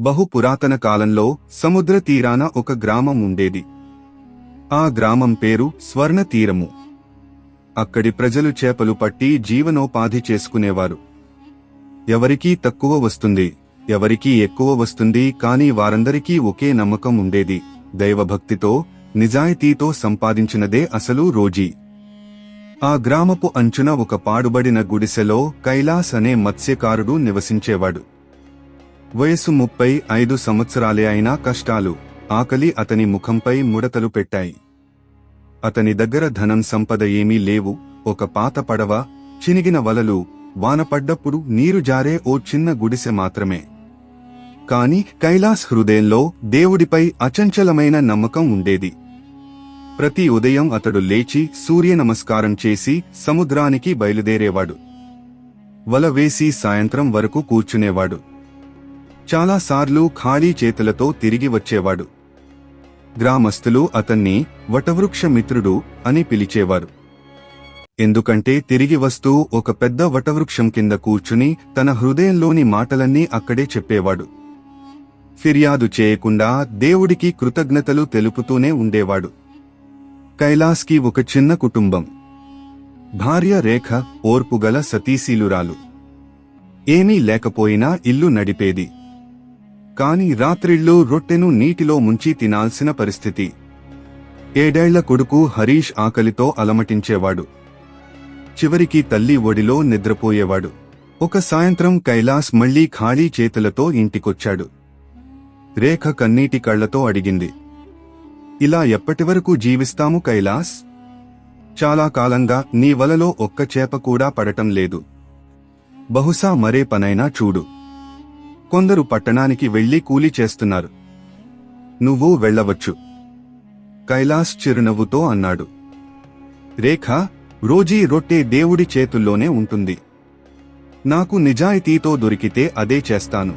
బహు పురాతన కాలంలో సముద్ర తీరాన ఒక గ్రామం ఉండేది. ఆ గ్రామం పేరు స్వర్ణ తీరము. అక్కడి ప్రజలు చేపలు పట్టి జీవనోపాధి చేసుకునేవారు. ఎవరికీ తక్కువ వస్తుంది ఎవరికీ ఎక్కువ వస్తుంది కాని వారందరికీ ఒకే నమ్మకం ఉండేది. దైవభక్తితో నిజాయితీతో సంపాదించినదే అసలు రోజీ. ఆ గ్రామపు అంచున ఒక పాడుబడిన గుడిసెలో కైలాస్ అనే మత్స్యకారుడు నివసించేవాడు. వయసు ముప్పై ఐదు సంవత్సరాలే అయినా కష్టాలు. ఆకలి అతని ముఖంపై ముడతలు పెట్టాయి. అతని దగ్గర ధనం సంపద ఏమీ లేవు. ఒక పాత పడవ చినిగిన వలలు వానపడ్డప్పుడు నీరు జారే ఓ చిన్న గుడిసె మాత్రమే. కాని కైలాస్ హృదయంలో దేవుడిపై అచంచలమైన నమ్మకం ఉండేది. ప్రతి ఉదయం అతడు లేచి సూర్య నమస్కారం చేసి సముద్రానికి బయలుదేరేవాడు. వల వేసి సాయంత్రం వరకు కూర్చునేవాడు. చాలాసార్లు ఖాళీ చేతులతో తిరిగి వచ్చేవాడు. గ్రామస్తులు అతన్ని వటవృక్ష మిత్రుడు అని పిలిచేవారు. ఎందుకంటే తిరిగి వస్తూ ఒక పెద్ద వటవృక్షం కింద కూర్చుని తన హృదయంలోని మాటలన్నీ అక్కడే చెప్పేవాడు. ఫిర్యాదు చేయకుండా దేవుడికి కృతజ్ఞతలు తెలుపుతూనే ఉండేవాడు. కైలాస్కి ఒక చిన్న కుటుంబం. భార్య రేఖ ఓర్పుగల సతీశీలురాలు. ఏమీ లేకపోయినా ఇల్లు నడిపేది. కాని రాత్రిళ్ళు రొట్టెను నీటిలో ముంచి తినాల్సిన పరిస్థితి. ఏడేళ్ళ కొడుకు హరీష్ ఆకలితో అలమటించేవాడు. చివరికి తల్లి ఒడిలో నిద్రపోయేవాడు. ఒక సాయంత్రం కైలాస్ మళ్ళీ ఖాళీ చేతులతో ఇంటికొచ్చాడు. రేఖ కన్నీటి కళ్ళతో అడిగింది. ఇలా ఎప్పటివరకు జీవిస్తాము కైలాస్? చాలా కాలంగా నీ వలలో ఒక్క చేప కూడా పడటం లేదు. బహుశా మరే పనైనా చూడు. కొందరు పట్టణానికి వెళ్ళి కూలి చేస్తున్నారు. నువ్వు వెళ్ళవచ్చు. కైలాస్ చిరునవ్వుతో అన్నాడు. రేఖ రోజీ రొట్టె దేవుడి చేతుల్లోనే ఉంటుంది. నాకు నిజాయితీతో దొరికితే అదే చేస్తాను.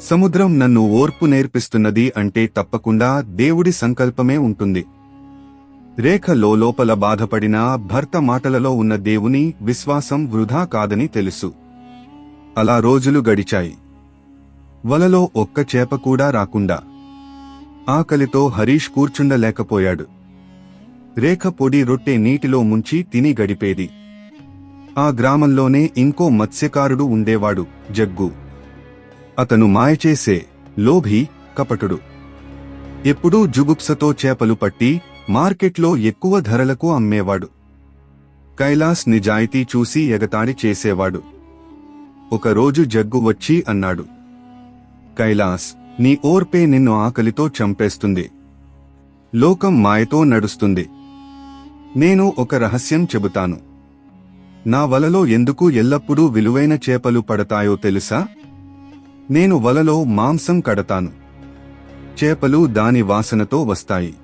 సముద్రం నన్ను ఓర్పు నేర్పిస్తున్నది అంటే తప్పకుండా దేవుడి సంకల్పమే ఉంటుంది. రేఖ లోపల బాధపడినా భర్త మాటలలో ఉన్న దేవుని విశ్వాసం వృధా కాదని తెలుసు. అలా రోజులు గడిచాయి. వలలో ఒక్క చేప కూడా రాకుండా. ఆకలితో హరీష్ కూర్చుండలేకపోయాడు. రేఖ పొడి రొట్టె నీటిలో ముంచి తిని గడిపేది. ఆ గ్రామంలోనే ఇంకో మత్స్యకారుడు ఉండేవాడు జగ్గు. అతను మాయచేసే లోభి కపటుడు. ఎప్పుడూ జుగుప్సతో చేపలు పట్టి మార్కెట్లో ఎక్కువ ధరలకు అమ్మేవాడు. కైలాస్ నిజాయితీ చూసి ఎగతాడి చేసేవాడు. ఒకరోజు జగ్గు వచ్చి అన్నాడు కైలాస్ నీ ఓర్పే నిన్ను ఆకలితో చంపేస్తుంది. లోకం మాయతో నడుస్తుంది. నేను ఒక రహస్యం చెబుతాను. నా వలలో ఎందుకు ఎల్లప్పుడూ విలువైన చేపలు పడతాయో తెలుసా? నేను వలలో మాంసం కడతాను. చేపలు దాని వాసనతో వస్తాయి.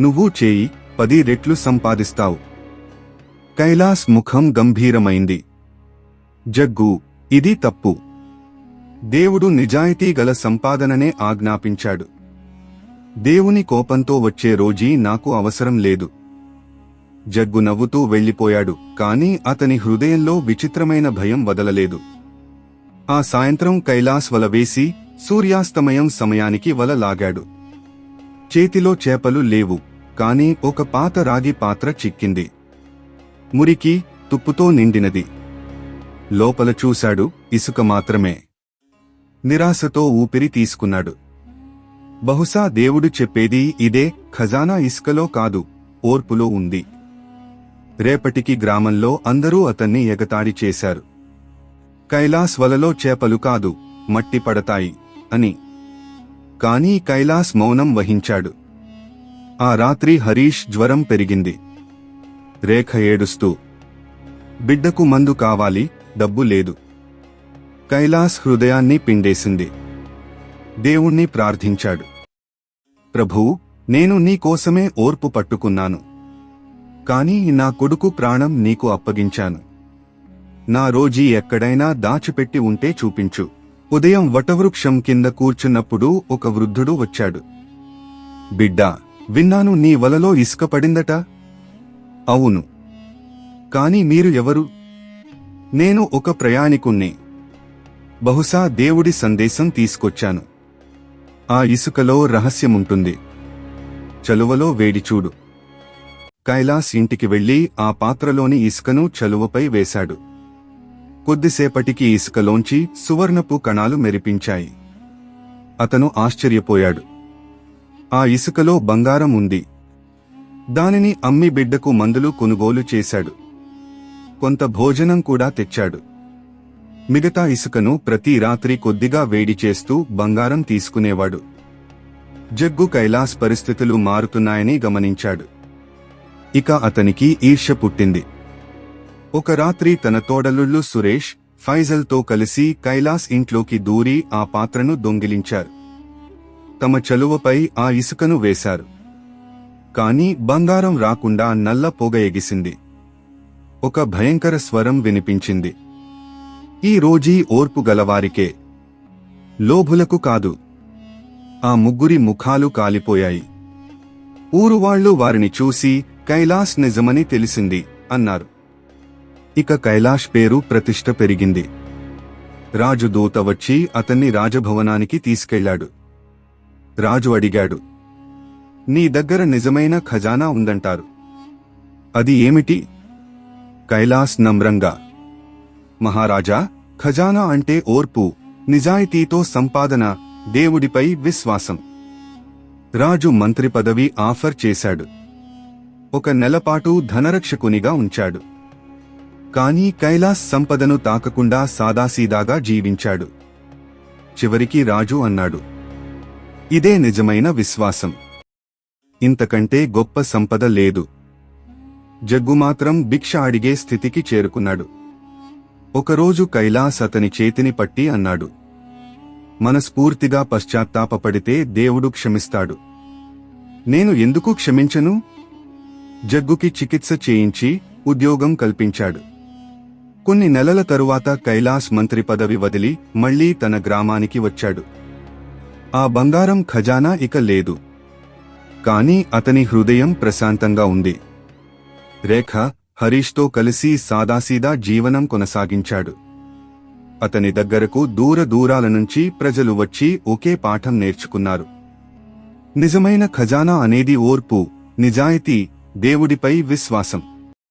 నువ్వు చేయి పది రెట్లు సంపాదిస్తావు. కైలాస్ ముఖం గంభీరమైంది. జగ్గు ఇది తప్పు. దేవుడు నిజాయితీ గల సంపాదననే ఆజ్ఞాపించాడు. దేవుని కోపంతో వచ్చే రోజీ నాకు అవసరం లేదు. జగ్గు నవ్వుతూ వెళ్ళిపోయాడు కాని అతని హృదయంలో విచిత్రమైన భయం వదలలేదు. ఆ సాయంత్రం కైలాస్ వల వేసి సూర్యాస్తమయం సమయానికి వల లాగాడు. చేతిలో చేపలు లేవు కాని ఒక పాత రాగి పాత్ర చిక్కింది. మురికి తుప్పుతో నిండినది. లోపల చూశాడు ఇసుక మాత్రమే. నిరాశతో ఊపిరి తీసుకున్నాడు. బహుశా దేవుడు చెప్పేది ఇదే ఖజానా ఇసుకలో కాదు ఓర్పులో ఉంది. రేపటికి గ్రామంలో అందరూ అతన్ని ఎగతాడి చేశారు. కైలాస్ వలలో చేపలు కాదు మట్టి పడతాయి అని. కానీ కైలాస్ మౌనం వహించాడు. ఆ రాత్రి హరీష్ జ్వరం పెరిగింది. రేఖ ఏడుస్తూ బిడ్డకు మందు కావాలి డబ్బు లేదు. కైలాస్ హృదయాన్ని పిండేసింది. దేవుణ్ణి ప్రార్థించాడు. ప్రభూ నేను నీ కోసమే ఓర్పు పట్టుకున్నాను. కాని నా కొడుకు ప్రాణం నీకు అప్పగించాను. నా రోజీ ఎక్కడైనా దాచిపెట్టి ఉంటే చూపించు. ఉదయం వటవృక్షం కింద కూర్చున్నప్పుడు ఒక వృద్ధుడు వచ్చాడు. బిడ్డా విన్నాను నీ వలలో ఇసుక పడిందట? అవును. కాని మీరు ఎవరు? నేను ఒక ప్రయాణికుణ్ణి. బహుశా దేవుడి సందేశం తీసుకొచ్చాను. ఆ ఇసుకలో రహస్యముంటుంది. చలువలో వేడి చూడు కైలాస్ ఇంటికి వెళ్ళి ఆ పాత్రలోని ఇసుకను చలువపై వేశాడు. కొద్దిసేపటికి ఇసుకలోంచి సువర్ణపు కణాలు మెరిపించాయి. అతను ఆశ్చర్యపోయాడు. ఆ ఇసుకలో బంగారం ఉంది. దానిని అమ్మి బిడ్డకు మందులు కొనుగోలు చేశాడు. కొంత భోజనం కూడా తెచ్చాడు. మిగతా ఇసుకను ప్రతి రాత్రి కొద్దిగా వేడి చేస్తూ బంగారం తీసుకునేవాడు. జగ్గు కైలాస్ పరిస్థితులు మారుతున్నాయని గమనించాడు. ఇక అతనికి ఈర్ష్య పుట్టింది. ఒక రాత్రి తన తోడలుళ్ళు సురేష్ ఫైజల్తో కలిసి కైలాస్ ఇంట్లోకి దూరి ఆ పాత్రను దొంగిలించారు. తమ చలువపై ఆ ఇసుకను వేశారు. కాని బంగారం రాకుండా నల్ల పొగ ఎగిసింది. ఒక భయంకర స్వరం వినిపించింది. ఈ రోజీ ఓర్పు గలవారికే లోభులకు కాదు ఆ ముగ్గురి ముఖాలు కాలిపోయాయి. ఊరువాళ్ళు వారిని చూసి కైలాస్ నిజమని తెలిసింది అన్నారు. ఇక కైలాష్ పేరు ప్రతిష్ట పెరిగింది. రాజు దూత వచ్చి అతన్ని రాజభవనానికి తీసుకెళ్ళాడు రాజు అడిగాడు నీ దగ్గర నిజమైన ఖజానా ఉందంటారు. అది ఏమిటి? కైలాస్ నమ్రంగా. మహారాజా ఖజానా అంటే ఓర్పు నిజాయితీతో సంపాదన దేవుడిపై విశ్వాసం. రాజు మంత్రి పదవి ఆఫర్ చేశాడు. ఒక నెలపాటు ధనరక్షకునిగా ఉంచాడు. కానీ కైలాస్ సంపదను తాకకుండా సాదాసీదాగా జీవించాడు. చివరికి రాజు అన్నాడు ఇదే నిజమైన విశ్వాసం. ఇంతకంటే గొప్ప సంపద లేదు. జగ్గు మాత్రం భిక్ష అడిగే స్థితికి చేరుకున్నాడు. ఒకరోజు కైలాస్ అతని చేతిని పట్టి అన్నాడు. మనస్ఫూర్తిగా పశ్చాత్తాపపడితే దేవుడు క్షమిస్తాడు. నేను ఎందుకు క్షమించను? జగ్గుకి చికిత్స చేయించి ఉద్యోగం కల్పించాడు. కొన్ని నెలల తరువాత కైలాస్ మంత్రి పదవి వదిలి మళ్ళీ తన గ్రామానికి వచ్చాడు. ఆ బంగారం ఖజానా ఇక లేదు. కానీ అతని హృదయం ప్రశాంతంగా ఉంది. రేఖ హరీష్తో కలిసి సాదాసీదా జీవనం కొనసాగించాడు. అతని దగ్గరకు దూర దూరాల నుంచి ప్రజలు వచ్చి ఒకే పాఠం నేర్చుకున్నారు. నిజమైన ఖజానా అనేది ఓర్పు నిజాయితీ దేవుడిపై విశ్వాసం.